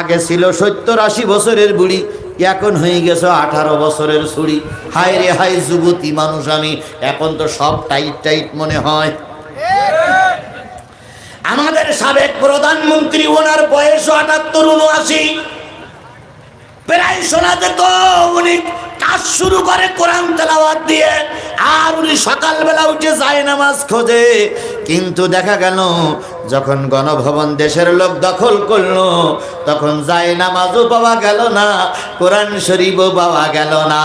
আগে ছিল সত্তর আশি বছরের বুড়ি, এখন হয়ে গেছে আঠারো বছরের ছুরি। হায় রে হাই যুবতী মানুষ আমি, এখন তো সব টাইট টাইট মনে হয়। আমাদের সাবেক প্রধানমন্ত্রী, ওনার বয়স আটাত্তর, উনআশি। প্রায় শোনা যেত উনি কাজ শুরু করে কোরআন তেলাওয়াত দিয়ে আর উনি সকালবেলা উঠে যায় নামাজ খোঁজে। কিন্তু দেখা গেল যখন গণভবন দেশের লোক দখল করল তখন যায় নামাজও পাওয়া গেল না কোরআন শরীফও পাওয়া গেল না।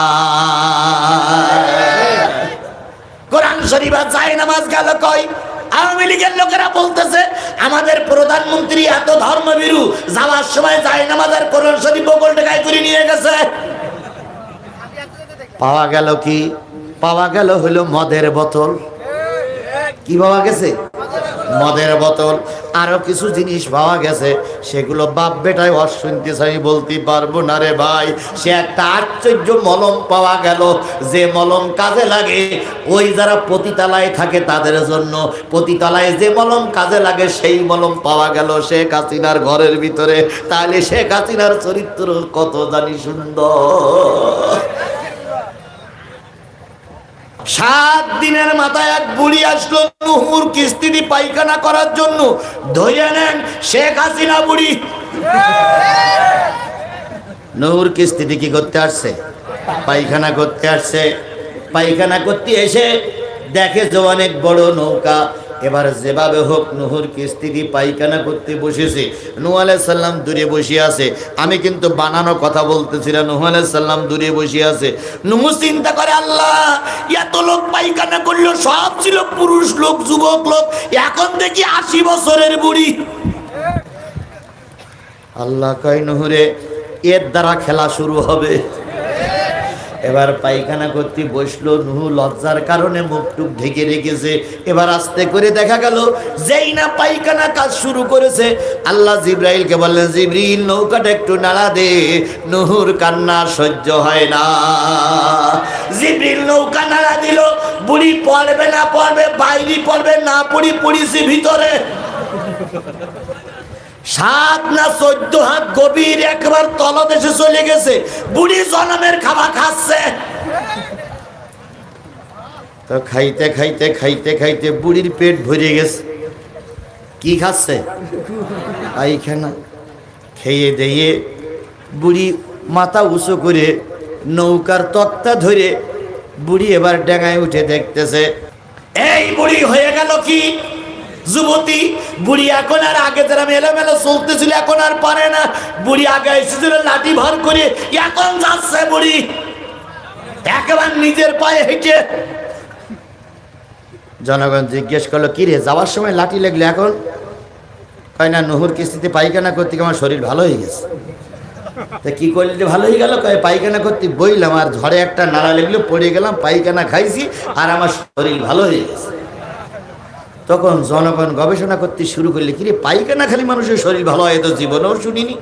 কোরআন শরীফ আর যায় নামাজ গেল কই? আওয়ামী লীগের লোকেরা বলতেছে, আমাদের প্রধানমন্ত্রী এত ধর্মবিরু যাওয়ার সময় যায় নামাজের কোরআন শরীফ বগল টাকায় করে নিয়ে গেছে। পাওয়া গেল কি? পাওয়া গেল হলো মদের বোতল। কি পাওয়া গেছে? মদের বোতল, আরও কিছু জিনিস পাওয়া গেছে। সেগুলো বাপ বেটায় অশুনতে চাই, বলতে পারব না রে ভাই। সে একটা আশ্চর্য মলম পাওয়া গেল। যে মলম কাজে লাগে, ওই যারা পতিতালায় থাকে তাদের জন্য। পতিতালায় যে মলম কাজে লাগে, সেই মলম পাওয়া গেল শেখ হাসিনার ঘরের ভিতরে। তাহলে শেখ হাসিনার চরিত্র কত জানি সুন্দর। সাত দিনের মাথায় এক বুড়ি আসলো নুহুর কিস্তিদি পায়খানা করার জন্য। ধরে নেন, শেখ হাসিনা বুড়ি। নুহুর কিস্তিদি কি করতে আসছে? পায়খানা করতে আসছে। পায়খানা করতে এসে দেখে যে অনেক বড় নৌকা। এবার যেভাবে হোক নুহুর কিস্তিদি পায়খানা করতে বসেছে, নুহ সাল্লাম দূরে বসে আছে। আমি কিন্তু বানানো কথা বলতেছিলাম নুহ সাল্লাম দূরে বসে আছে। নুহু চিন্তা করে, আল্লাহ, এত লোক পায়খানা করল, সব ছিল পুরুষ লোক, যুবক লোক, এখন দেখি আশি বছরের বুড়ি। আল্লাহ কয়, নুহুরে, এর দ্বারা খেলা শুরু হবে। এবার পায়খানা করতে বসল নুহু, লজ্জার কারণে মুখ টুক ঢেকে রেখেছে। এবার আস্তে করে দেখা গেল, যেই না পায়খানা কাজ শুরু করেছে। আল্লাহ জিব্রাইলকে বললেন, জিব্রিল, নৌকাটা একটু নাড়া দে, নুহুর কান্না সহ্য হয় না। জিব্রিল নৌকা নাড়া দিল, বুড়ি পড়বে না পড়বে, বাইরে পড়বে না পড়ি পড়িছি ভিতরে। সাত না চোদ্দ হাত গভীর একবার তলদেশে চলে গেছে। বুড়ি জনমের খাবার খাচ্ছে। তো খাইতে খাইতে খাইতে খাইতে বুড়ির পেট ভরে গেছে। কি খাচ্ছে? পায়খানা। খেয়ে দিয়ে বুড়ি মাথা উঁচু করে নৌকার তক্তা ধরে বুড়ি এবার ডেঙায় উঠে দেখতেছে। এই বুড়ি হয়ে গেল কি? যুবতী বুড়ি এখন আর আগে যারা মেলো চলতেছিল, এখন আর পারে না। বুড়ি আগে এসেছিল, লাঠি ভর করে, এখন যাচ্ছে বুড়ি। একেবারে নিজের পায়ে হেঁটে। জনগণ জিজ্ঞেস করল, কি রে, যাওয়ার সময় লাঠি লাগলে এখন? কয়, না, নহর কিস্তিতে পায়খানা করতে আমার শরীর ভালো হয়ে গেছে। তা কি করলে ভালো হয়ে গেল? কয়, পায়খানা করতে বইলাম, আর ঝড়ে একটা নাড়া লাগল, পড়ে গেলাম, পায়খানা খাইছি, আর আমার শরীর ভালো হয়ে গেছে। তখন জনগণ গবেষণা করতে শুরু করলে, কিরে পাইখানা খালি মানুষের শরীর ভালো হয় তো, জীবনেও শুনিনি?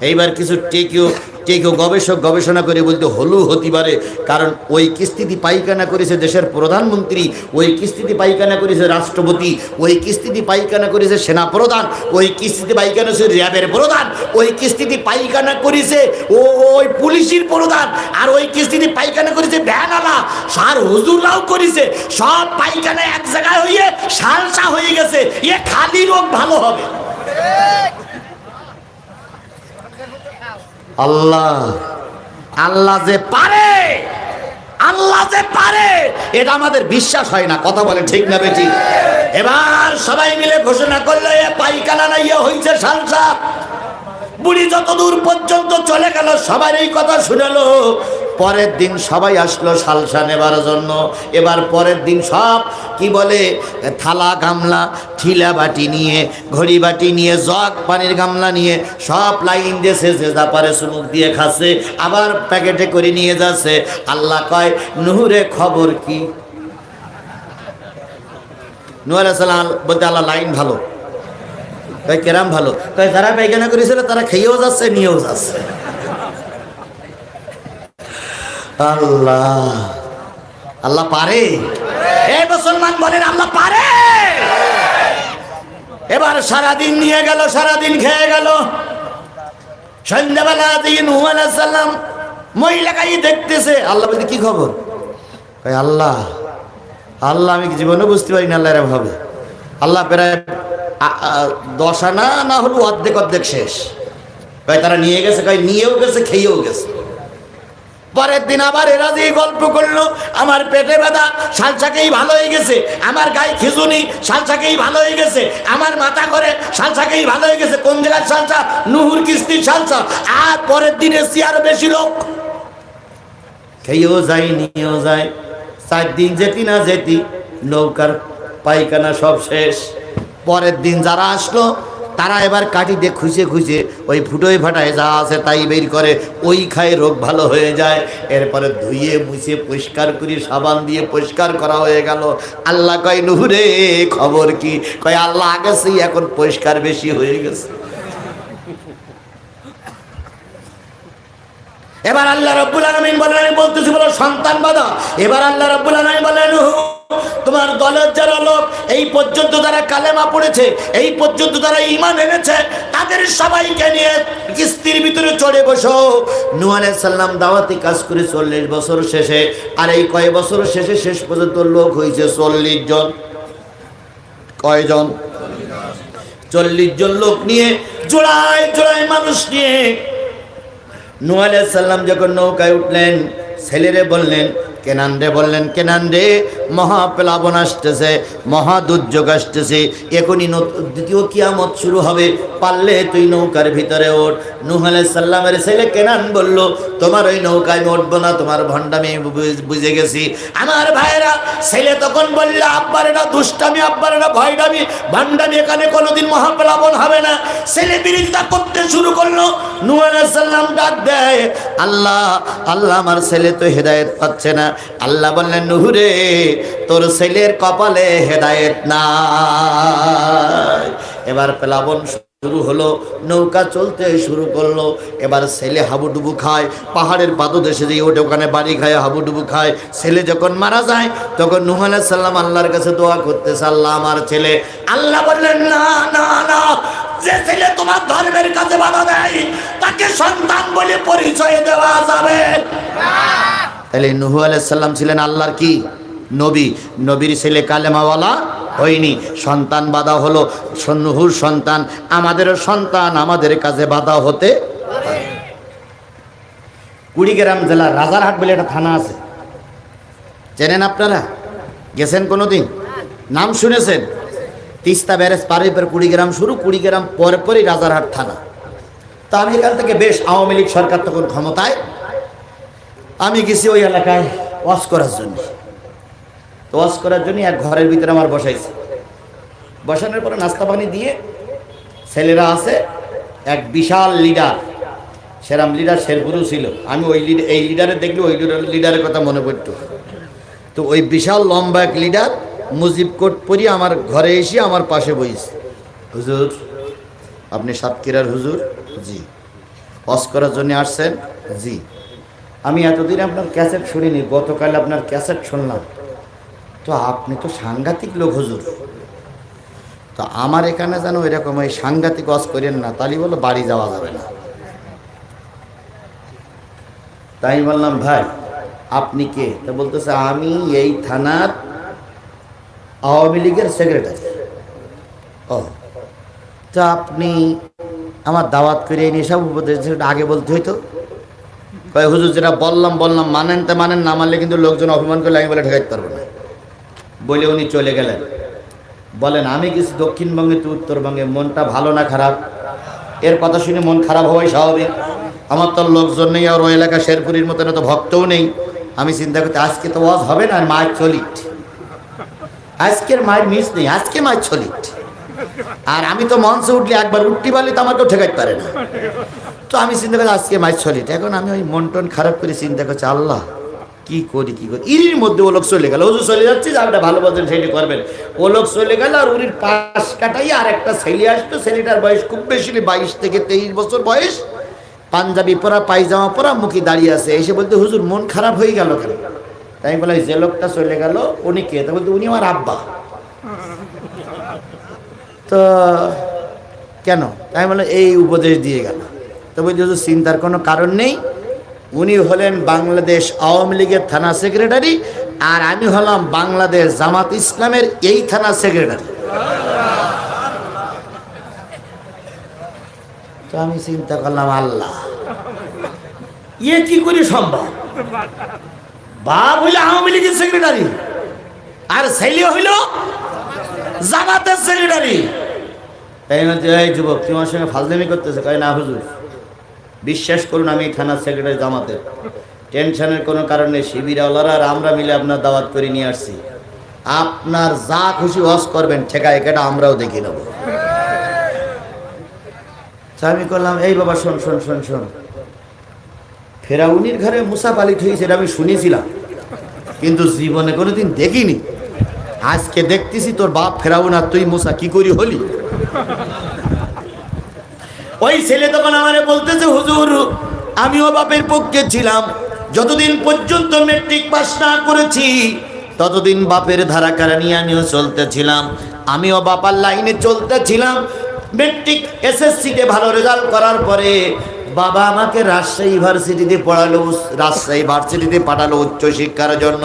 এইবার কিছু টেকেও টেকেও গবেষক গবেষণা করে বলতে হলু হতে পারে। কারণ ওই কিস্তিতি পায়খানা করেছে দেশের প্রধানমন্ত্রী, ওই কিস্তিতি পায়খানা করেছে রাষ্ট্রপতি, ওই কিস্তিতি পায়খানা করেছে সেনা প্রধান ওই কিস্তিতি পায়খানা করেছে র্যাবের প্রধান, ওই কিস্তিতি পায়খানা করেছে ও ওই পুলিশের প্রধান, আর ওই কিস্তিতি পায়খানা করেছে ভ্যানালা সার হুজুররাও করেছে, সব পায়খানা এক জায়গায় হয়ে সালসা হয়ে গেছে, এ খালি রোগ ভালো হবে। আল্লাহ। আল্লাহ যে পারে, আল্লাহ যে পারে, এটা আমাদের বিশ্বাস হয় না, কথা বলে ঠিক না বেটি। এবার সবাই মিলে ঘোষণা করল, এ পাইকানা না ইয়ে হয়েছে সালসা বুড়ি যতদূর পর্যন্ত চলে গেল, সবার এই কথা শুনেলো। পরের দিন সবাই আসলো সালসা নেবার জন্য। এবার পরের দিন সব, কি বলে, থালা গামলা, ঠিলা বাটি নিয়ে, ঘড়ি বাটি নিয়ে, জগ পানির গামলা নিয়ে, সব লাইন দিয়েছে যে যা পারে সুমুখ দিয়ে খাচ্ছে, আবার প্যাকেটে করে নিয়ে যাচ্ছে। আল্লাহ কয় নুহুরে খবর কি? নুয়ার সালাম বলতে, আল্লাহ, লাইন ভালো। কেরাম ভালো। কয়, যারা পায়খানা করেছিল, তারা খেয়েও যাচ্ছে, নিয়েও যাচ্ছে। আল্লাহ। আল্লাহ পারে? এই মুসলমান বলেন, আল্লাহ পারে। এবার সারাদিন নিয়ে গেল, সারাদিন খেয়ে গেল। সন্ধ্যাবেলা দিকে নুহ সাল্লাম মহিলাকাই দেখতেছে। আল্লাহ বলতে কি খবর? আল্লাহ আল্লাহ, আমি জীবনে বুঝতে পারি না আল্লাহ এরম হবে আল্লাহ প্রায় আ- আ- দশ আনা না হলো অর্ধেক অর্ধেক শেষ। কয়, তারা নিয়ে গেছে। কয়, নিয়েও গেছে, খেয়েও গেছে। পরের দিন আবার এরা দিয়ে গল্প করল, আমার পেটে ব্যথা সালসাকেই ভালো হয়ে গেছে। আমার গায়ে খিজুনি সালসাকেই ভালো হয়ে গেছে। আমার মাথা করে সালসাকেই ভালো হয়ে গেছে। কোন জায়গার সালসা নুহুর কিস্তির সালসা আর পরের দিন আরও বেশি লোক। খেয়েও যাই নিয়েও যায়। চার দিন যেতি না যেতি, নৌকার পায়খানা সব শেষ। পরের দিন যারা আসলো তারা এবার কাটি দিয়ে খুঁজে খুঁজে ওই ফুটোয় ফাটায় যা আছে তাই বের করে ওই খায় রোগ ভালো হয়ে যায়। এরপরে ধুয়ে মুছে পরিষ্কার করে সাবান দিয়ে পরিষ্কার করা হয়ে গেল। আল্লাহ কয় নুহুরে খবর কি? কয় আল্লাহ আগেছেই এখন পরিষ্কার বেশি হয়ে গেছে। এবার আল্লাহ রব্বুল আলমিন বলেন আমি বলতেছি বলো সন্তান বাধা। এবার আল্লাহ রব্বুল আলমিন বলেন "হুঁ, তোমার দলের যারা লোক, এই পর্যন্ত যারা কালেমা পড়েছে, এই পর্যন্ত যারা ইমান এনেছে, তাদের সবাইকে নিয়ে কিস্তির ভিতরে চড়ে বসো। আলাইহিস সাল্লাম দাওয়াতি কাজ করে চল্লিশ বছর শেষে, আর এই কয় বছর শেষে শেষ পর্যন্ত লোক হয়েছে চল্লিশ জন। কয়জন? চল্লিশ জন লোক নিয়ে, জোড়ায় জোড়ায় মানুষ নিয়ে। নূহ আলাইহিস সালাম যখন নৌকায় উঠলেন, ছেলেরে বললেন কেনান রে বললেন, কেনান রে মহা প্লাবন আসতেছে মহা দুর্যোগ আসতেছে, এখনই দ্বিতীয় কিয়ামত শুরু হবে, পারলে তুই নৌকার ভিতরে ওঠ। নূহ সালামের ছেলে কেনান বলল, তোমার ওই নৌকায় উঠবো না, তোমার ভণ্ডামি বুঝে গেছি। আমার ভাইয়েরা, ছেলে তখন বলল, আব্বার না দুষ্টামি, আব্বার এটা ভয়ডামি, ভণ্ডামি এখানে কোনোদিন মহাপ্লাবন হবে না। ছেলে বিরোধিতা করতে শুরু করল সালাম ডাক দেয়, আল্লাহ আল্লাহ আমার ছেলে তো হেদায়েত পাচ্ছে না। আল্লাহ বললেন, নুহুরে, তোর ছেলের কপালে হেদায়েত নাই। এবার প্লাবন শুরু হলো, নৌকা চলতে শুরু করল। এবার ছেলে হাবুডুবু খায়, পাহাড়ের পাদদেশে দিয়ে ওঠে ওখানে বাড়ি খায়, হাবুডুবু খায়। ছেলে যখন মারা যায়, তখন নুহ সাল্লাম আল্লাহর কাছে দোয়া করতেছে, আল্লাহ আমার ছেলে। আল্লাহ বললেন, না না না যে ছেলে তোমার ধর্মের কাছে বাধা দেয়, তাকে সন্তান বলে পরিচয় দেওয়া যাবে। তাহলে নুহু আলাইসাল্লাম ছিলেন আল্লাহর কি? নবী। নবীর ছেলে কালেমাওয়ালা হয়নি। সন্তান বাধা হলো নুহুর সন্তান আমাদেরও সন্তান, আমাদের কাছে বাধা হতে। কুড়িগ্রাম জেলার রাজারহাট বলে একটা থানা আছে। চেনেন আপনারা? গেছেন কোনো দিন নাম শুনেছেন? তিস্তা ব্যারেজ পারে পর কুড়িগ্রাম শুরু, কুড়িগ্রাম পরে পরই রাজারহাট থানা। তা আমি এখান থেকে বেশ আওয়ামী লীগ সরকার তখন ক্ষমতায়। আমি গেছি ওই এলাকায় ওয়াশ করার জন্য। তো ওয়াশ করার জন্য এক ঘরের ভিতরে আমার বসাইছে। বসানোর পরে নাস্তা পানি দিয়ে ছেলেরা আছে, এক বিশাল লিডার। সেরাম লিডার শেরপুরও ছিল। আমি ওই লিডার এই লিডারে দেখলে ওই লিডারের কথা মনে পড়তো। তো ওই বিশাল লম্বা এক লিডার মুজিব কোট পরি আমার ঘরে এসে আমার পাশে বইছে। হুজুর, আপনি সাতক্ষীরার হুজুর? জি। ওয়াশ করার জন্য আসছেন? জি। আমি এতদিন আপনার ক্যাসেট শুনিনি, গতকাল আপনার ক্যাসেট শুনলাম। তো আপনি তো সাংঘাতিক লোক হুজুর। তো আমার এখানে যেন এরকম ওই সাংঘাতিক ওয়াজ করেন না, তাহলে বলো বাড়ি যাওয়া যাবে না। তাই বললাম, ভাই, আপনি কে? তা বলতেছে, আমি এই থানার আওয়ামী লীগের সেক্রেটারি ও। তা আপনি আমার দাওয়াত করে এনে সব উপদেশ আগে বলতে হইতো। কয়, হুজুর, যেটা বললাম বললাম, মানেন তা মানেন, না মানলে কিন্তু লোকজন অপমান করলে আমি বলে ঠেকাইতে পারব না। বলে উনি চলে গেলেন। বলেন, আমি গেছি দক্ষিণবঙ্গে তো উত্তরবঙ্গে, মনটা ভালো না খারাপ? এর কথা শুনে মন খারাপ হওয়াই স্বাভাবিক। আমার তো লোকজন নেই, আর ওই এলাকা শেরপুরির মতন তো ভক্তও নেই। আমি চিন্তা করতে, আজকে তো ওয়াজ হবে না, আর মায়ের চলিট। আজকের মায়ের মিস নেই, আজকে মায়ের চলিট আর আমি তো মঞ্চে উঠলে একবার উঠতে পারলে তো আমাকেও ঠেকাইতে পারে না। তো আমি চিন্তা করছি আজকে মাছ চলিট এখন আমি ওই মন টন খারাপ করে চিন্তা করছি, আল্লাহ, কি করি কি করি? ইরির মধ্যে ও লোক চলে গেল। ও যে চলে যাচ্ছে, যে আপনি ভালো বলছেন সেটি করবেন। ও লোক চলে গেল আর উনির পাশ কাটাই আর একটা ছেলে আসতো ছেলেটার বয়স খুব বেশি বাইশ থেকে তেইশ বছর বয়স। পাঞ্জাবি পরা, পায়জামা পরা, মুখে দাঁড়িয়ে আছে। এসে বলতে, হুজুর, মন খারাপ হয়ে গেল কেন? তাই বললাম যে লোকটা চলে গেল, উনি কে? তা বলতে উনি আমার আব্বা। তো কেন? তাই বললাম, এই উপদেশ দিয়ে গেল। তো বলছি চিন্তার কোনো কারণ নেই। উনি হলেন বাংলাদেশ আওয়ামী লীগের থানা সেক্রেটারি, আর আমি হলাম বাংলাদেশ জামাত ইসলামের এই থানা সেক্রেটারি। তো আমি চিন্তা করলাম, আল্লাহ ইয়ে কি করে সম্ভব? বাপ হইলে আওয়ামী লীগের সেক্রেটারি আর ছেলে হইল জামাতের সেক্রেটারি তাই এই যুবক, তোমার সঙ্গে ফাজলামি করতেছে? কয়, না, হুজুর। বিশ্বাস করুন, আমি থানার সেক্রেটারি জামাতের। টেনশনের কোনো কারণ নেই, শিবিরাওয়ালারা আর আমরা মিলে আপনার দাওয়াত করে নিয়ে আসছি। আপনার যা খুশি হস করবেন ঠেকা একাটা আমরাও দেখে নেব। আমি করলাম, এই বাবা, শোন শোন শোন শোন। ফেরাউনির ঘরে মুসা পালিত হয়েছে, এটা আমি শুনেছিলাম। কিন্তু জীবনে কোনোদিন দেখিনি। আজকে দেখতেছি তোর বাপ ফেরাউন আর তুই মুসা, কি করি হলি? ওই ছেলে তখন আমারে বলতেছে, হুজুর, আমিও বাপের পক্ষে ছিলাম। যতদিন পর্যন্ত মেট্রিক পাস না করেছি, ততদিন বাপের ধারা নিয়ে আমিও চলতেছিলাম। আমিও বাপার লাইনে চলতেছিলাম। মেট্রিক এসএসসিতে ভালো রেজাল্ট করার পরে বাবা আমাকে রাজশাহী ইউনিভার্সিটিতে পড়ালো, রাজশাহী ইউনিভার্সিটিতে পাঠালো উচ্চশিক্ষার জন্য।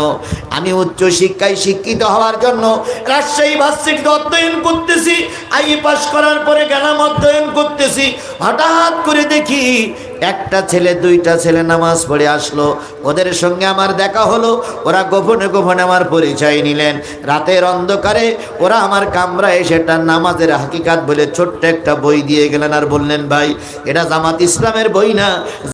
আমি উচ্চ শিক্ষায় শিক্ষিত হওয়ার জন্য রাজশাহী ইউনিভার্সিটিতে অধ্যয়ন করতেছি। আই পাস করার পরে গেলাম অধ্যয়ন করতেছি। হঠাৎ করে দেখি একটা ছেলে, দুইটা ছেলে নামাজ পড়ে আসলো। ওদের সঙ্গে আমার দেখা হলো। ওরা গোপনে গোপনে আমার পরিচয় নিলেন। রাতের অন্ধকারে ওরা আমার কামরায় সেটা নামাজের হাকিকাত বলে ছোট্ট একটা বই দিয়ে গেলেন আর বললেন, ভাই, এটা জামাত ইসলামের বই না।